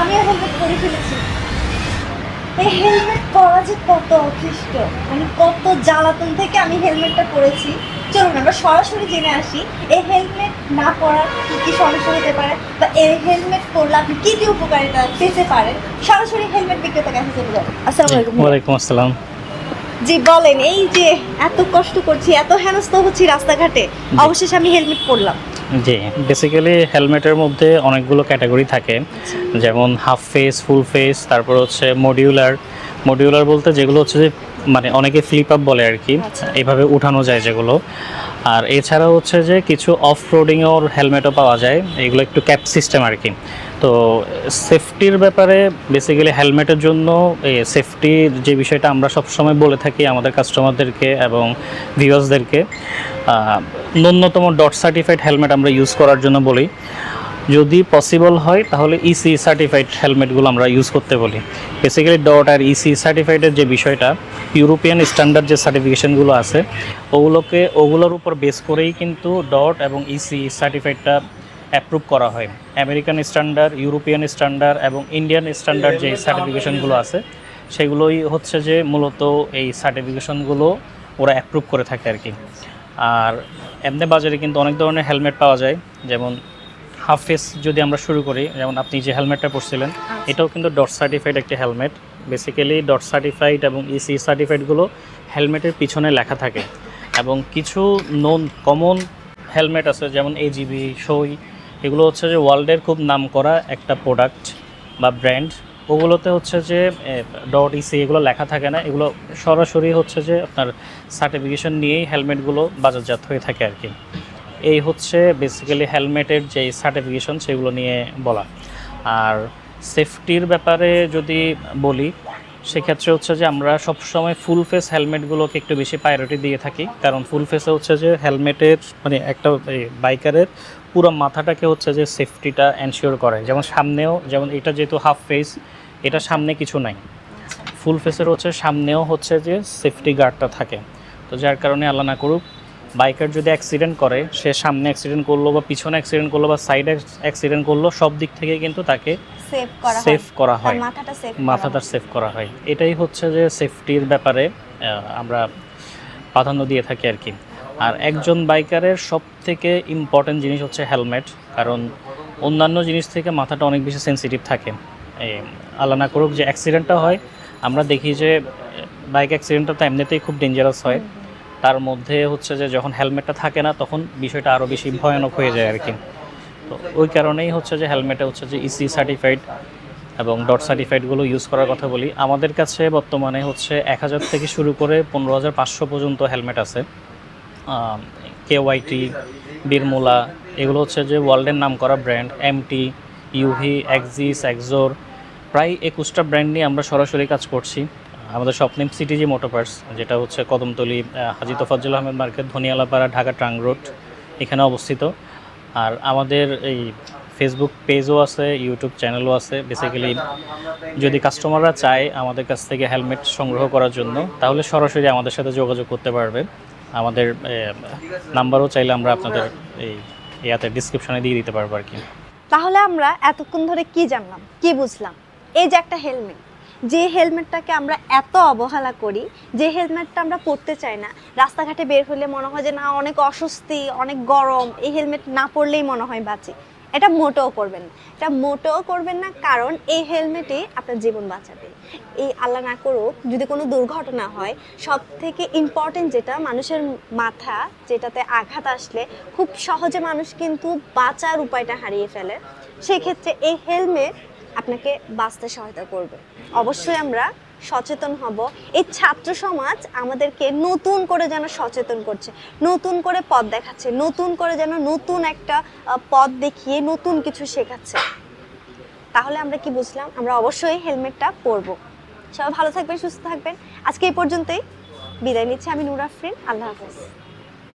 আমিও হেলমেট পরে ফেলেছি। এই হেলমেট পরা যে কত অখিষ্ট মানে কত জ্বালাতন থেকে আমি হেলমেটটা পরেছি। চলুন আমরা সরাসরি জেনে আসি, এই হেলমেট না পরার কী কী সমস্যা হতে পারে বা এই হেলমেট পরলে আপনি কী কী উপকারিতা পেতে পারেন? সরাসরি হেলমেট বিক্রেতার কাছে চলে যাবেন আসসালামু আলাইকুম। ওয়ালাইকুম আসসালাম। জি বলেন এই যে এত কষ্ট করছি এত হেনস্থ হচ্ছি রাস্তাঘাটে অবশেষে আমি হেলমেট পরলাম। জি বেসিক্যালি হেলমেটের মধ্যে অনেকগুলো ক্যাটাগরি থাকে। যেমন হাফ ফেস ফুল ফেস তারপর হচ্ছে মডিউলার মডিউলার বলতে যেগুলো হচ্ছে যে মানে অনেকে ফ্লিপ আপ বলে আর কি। আচ্ছা। এইভাবে উঠানো যায় যেগুলো। আর এছাড়া হচ্ছে যে কিছু অফ রোডিংয়ের হেলমেটও পাওয়া যায়। এগুলো একটু ক্যাপ সিস্টেম আর কি। তো সেফটির ব্যাপারে বেসিক্যালি হেলমেটের জন্য সেফটির যে বিষয়টা আমরা সবসময় বলে থাকি আমাদের কাস্টমারদেরকে এবং ভিউয়ার্সদেরকে ন্যূনতম ডট সার্টিফাইড হেলমেট আমরা ইউজ করার জন্য বলি। যদি পসিবল হয়, তাহলে E ইসি সার্টিফাইড হেলমেটগুলো আমরা ইউজ করতে বলি। বেসিক্যালি ডট আর ইসি সার্টিফাইডের যে বিষয়টা ইউরোপিয়ান স্ট্যান্ডার্ড যে সার্টিফিকেশনগুলো আছে, ওগুলোকে, ওগুলোর উপর বেস করেই কিন্তু ডট এবং E ইসি সার্টিফাইডটা অ্যাপ্রুভ করা হয়। আমেরিকান স্ট্যান্ডার্ড ইউরোপিয়ান স্ট্যান্ডার্ড এবং ইন্ডিয়ান স্ট্যান্ডার্ড যে সার্টিফিকেশনগুলো আছে সেগুলোই হচ্ছে যে মূলত এই সার্টিফিকেশনগুলো ওরা অ্যাপ্রুভ করে থাকে আর কি। আর এমনি বাজারে কিন্তু অনেক ধরনের হেলমেট পাওয়া যায় যেমন হাফ ফেস যদি আমরা শুরু করি যেমন আপনি যে হেলমেটটা পরছিলেন এটাও কিন্তু ডট সার্টিফাইড একটি হেলমেট বেসিক্যালি ডট সার্টিফাইড এবং ইসি সার্টিফাইডগুলো হেলমেটের পিছনে লেখা থাকে। এবং কিছু নন কমন হেলমেট আছে যেমন এজিবি সই এগুলো হচ্ছে যে ওয়ার্ল্ডের খুব নাম করা একটা প্রোডাক্ট বা ব্র্যান্ড ওগুলোতে হচ্ছে যে ডট ইসি এগুলো লেখা থাকে না। এগুলো সরাসরি হচ্ছে যে আপনার সার্টিফিকেশন নিয়েই হেলমেটগুলো বাজারজাত হয়ে থাকে আর কি। এই হচ্ছে বেসিক্যালি হেলমেটের যে সার্টিফিকেশন সেগুলো নিয়ে বলা। আর সেফটির ব্যাপারে যদি বলি সেক্ষেত্রে হচ্ছে যে আমরা সবসময় ফুল ফেস হেলমেটগুলোকে একটু বেশি প্রায়োরিটি দিয়ে থাকি। কারণ ফুল ফেসে হচ্ছে যে হেলমেটের মানে একটা বাইকারের পুরো মাথাটাকে হচ্ছে যে সেফটিটা এনশিওর করে। যেমন সামনেও, যেমন এটা যেহেতু হাফ ফেস এটা সামনে কিছু নাই। ফুল ফেসের হচ্ছে সামনেও হচ্ছে যে সেফটি গার্ডটা থাকে। তো যার কারণে আল্লাহ না করুক বাইকার যদি অ্যাক্সিডেন্ট করে সে সামনে অ্যাক্সিডেন্ট করল বা পিছনে অ্যাক্সিডেন্ট করল বা সাইডে অ্যাক্সিডেন্ট করল সব দিক থেকে কিন্তু তাকে সেভ করা হয়। সেফ করা তার হয়। মাথাটা সেভ করা হয়। এটাই হচ্ছে যে সেফটির ব্যাপারে আমরা প্রাধান্য দিয়ে থাকি আর কি। আর একজন বাইকারের সব থেকে ইম্পর্টেন্ট জিনিস হচ্ছে হেলমেট কারণ অন্যান্য জিনিস থেকে মাথাটা অনেক বেশি সেন্সিটিভ থাকে। আল্লাহ না করুক যে অ্যাক্সিডেন্টটা হয় আমরা দেখি যে বাইক অ্যাক্সিডেন্টটা তো এমনিতেই খুব ডেঞ্জারাস হয়। তার মধ্যে হচ্ছে যে যখন হেলমেটটা থাকে না, তখন বিষয়টা আরও বেশি ভয়ানক হয়ে যায় আর কি তো ওই কারণেই হচ্ছে যে হেলমেটে হচ্ছে যে E ইসি সার্টিফাইড এবং ডট সার্টিফাইডগুলো ইউজ করার কথা বলি। আমাদের কাছে বর্তমানে হচ্ছে এক হাজার থেকে শুরু করে পনেরো হাজার পাঁচশো পর্যন্ত হেলমেট আছে। কে ওয়াইটি বীরমুলা এগুলো হচ্ছে যে ওয়ার্ল্ডের নাম করা brand MT UV Axis Axor প্রায় একুশটা ব্র্যান্ড নিয়ে আমরা সরাসরি কাজ করছি। আমাদের স্বপ্নিম সিটিজি মোটোপার্স যেটা হচ্ছে Kadamtali Haji Tofazzul Ahmed market, Dhaniyalapara, Dhaka trunk road এখানে অবস্থিত। আর আমাদের এই ফেসবুক পেজও আছে ইউটিউব চ্যানেলও আছে। বেসিক্যালি যদি কাস্টমাররা চায় আমাদের কাছ থেকে হেলমেট সংগ্রহ করার জন্য, তাহলে সরাসরি আমাদের সাথে যোগাযোগ করতে পারবে। আমাদের নাম্বারও চাইলে আমরা আপনাদের এই ইয়াতে ডিসক্রিপশনে দিয়ে দিতে পারব আর কি। তাহলে আমরা এতক্ষণ ধরে কি জানলাম, কি বুঝলাম? এই যে একটা হেলমেট যে হেলমেটটাকে আমরা এত অবহেলা করি, যে হেলমেটটা আমরা পরতে চাই না, রাস্তাঘাটে বের হলে মনে হয় যে না, অনেক অস্বস্তি, অনেক গরম, এই হেলমেট না পরলেই মনে হয় বাঁচি। এটা মোটেও করবেন এটা মোটেও করবেন না, কারণ এই হেলমেটে আপনার জীবন বাঁচাবে। এই আল্লাহ না করুক, যদি কোনো দুর্ঘটনা হয় সব থেকে ইম্পর্টেন্ট যেটা মানুষের মাথা যেটাতে আঘাত আসলে, খুব সহজে মানুষ কিন্তু বাঁচার উপায়টা হারিয়ে ফেলে। সেক্ষেত্রে এই হেলমেট আপনাকে বাঁচতে সহায়তা করবে। অবশ্যই আমরা সচেতন হব। এই ছাত্র সমাজ আমাদেরকে নতুন করে যেন সচেতন করছে, নতুন করে পথ দেখাচ্ছে, নতুন করে যেন নতুন একটা পথ দেখিয়ে নতুন কিছু শেখাচ্ছে। তাহলে আমরা কি বুঝলাম? আমরা অবশ্যই হেলমেটটা পরবো। সবাই ভালো থাকবেন, সুস্থ থাকবেন। আজকে এই পর্যন্তই। বিদায় নিচ্ছি আমি নুর আফরিন আল্লাহ হাফেজ।